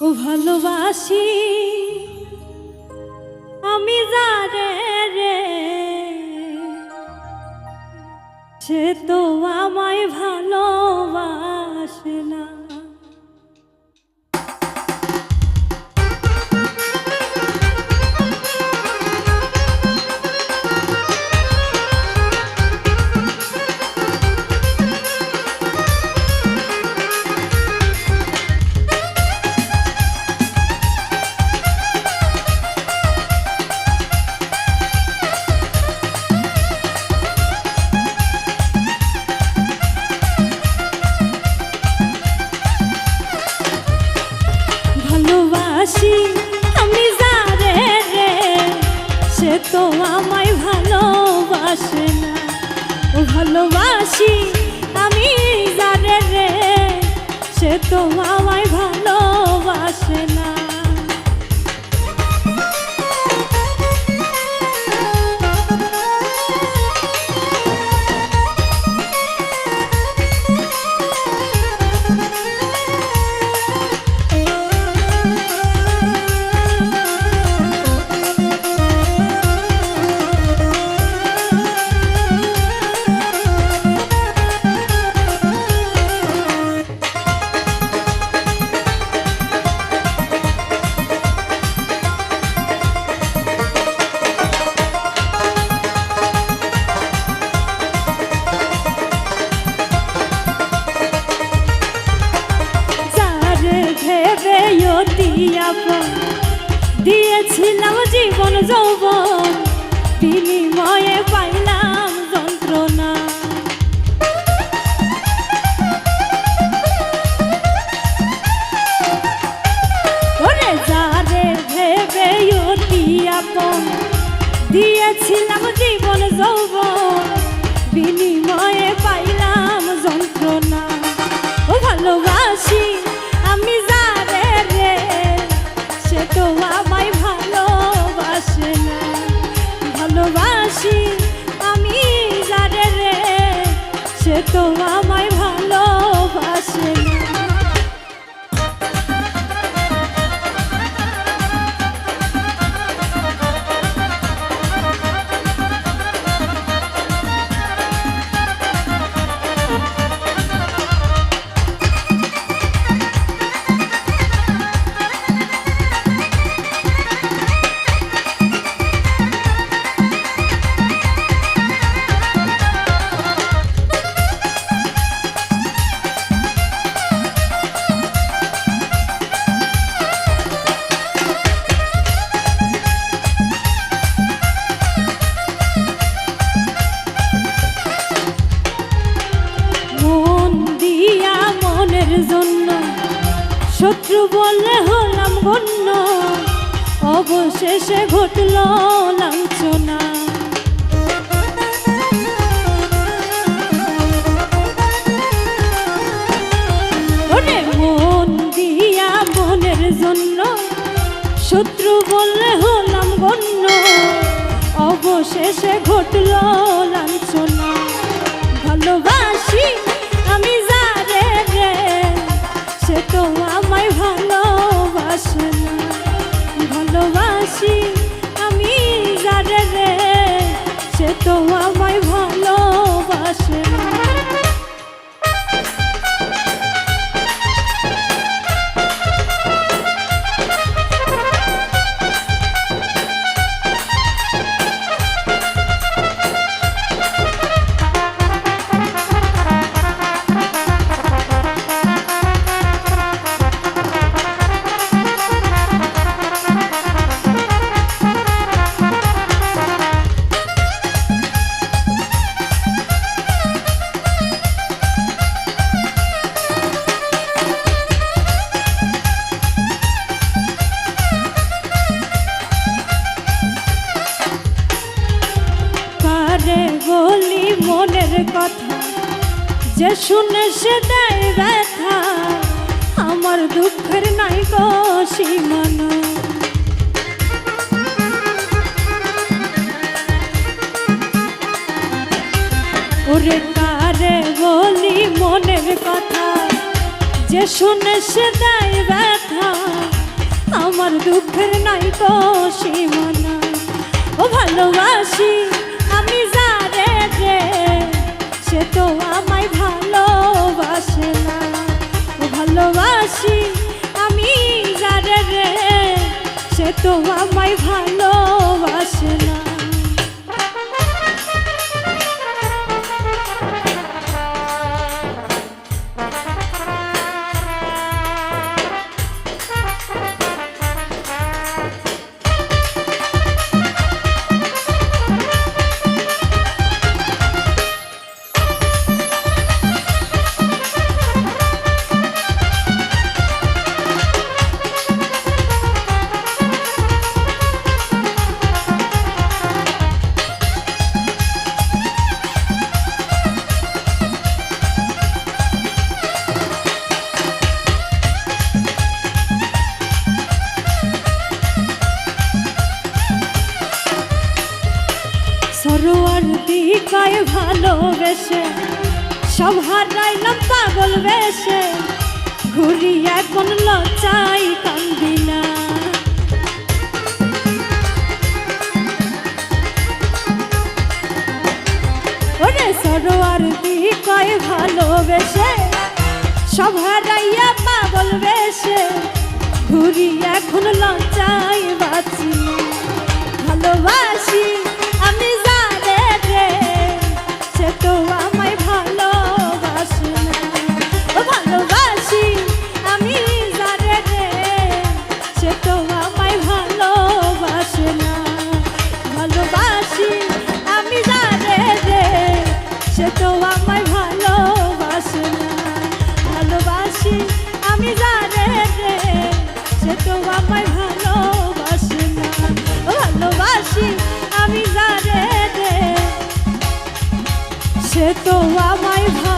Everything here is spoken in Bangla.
ও ভালোবাসি আমি যারে রে? সে তো আমায় ভালোবাসে ভালোবাসি আমি জানে রে সে তো আমায় ভালোবাসে যৌবন বিনিময়ে পাইলাম যন্ত্রণা। ওরে যারে ভেবে দিয়েছিলাম জীবন যৌবন। মনের জন্য। শত্রু বললে হলাম গণ্য অবশেষে ঘটল লাঞ্ছনা। জন্য। শত্রু বললে হলাম গণ্য অবশেষে ঘটল লাঞ্ছনা। ভালোবাসে আমি যারে সে তো আমায় ভালোবাসে। বলি মনের কথা, যে শুনে সে দেয় ব্যথা, আমার দুঃখের নাই গো সীমানা। ওরে কারে বলি মনের কথা, যে শুনে সে দেয় ব্যথা, আমার দুঃখের নাই তো সীমানা। তো আমায় ভালোবাসে না। দিকায় ভালোবেসে সব হারাইলাম পাগল বেশে। ঘুরি এখন লচাই কান্দি না। ওরে সরোয়ার দিকায় ভালোবেসে সব হারাইয়া পাগল বেশে। ঘুরি এখন লচাই বাঁচি। ভালোবাসি ভালোবাসে আমি রে সে তো ভালোবাসে আমি রে সে তো আমায় ভালো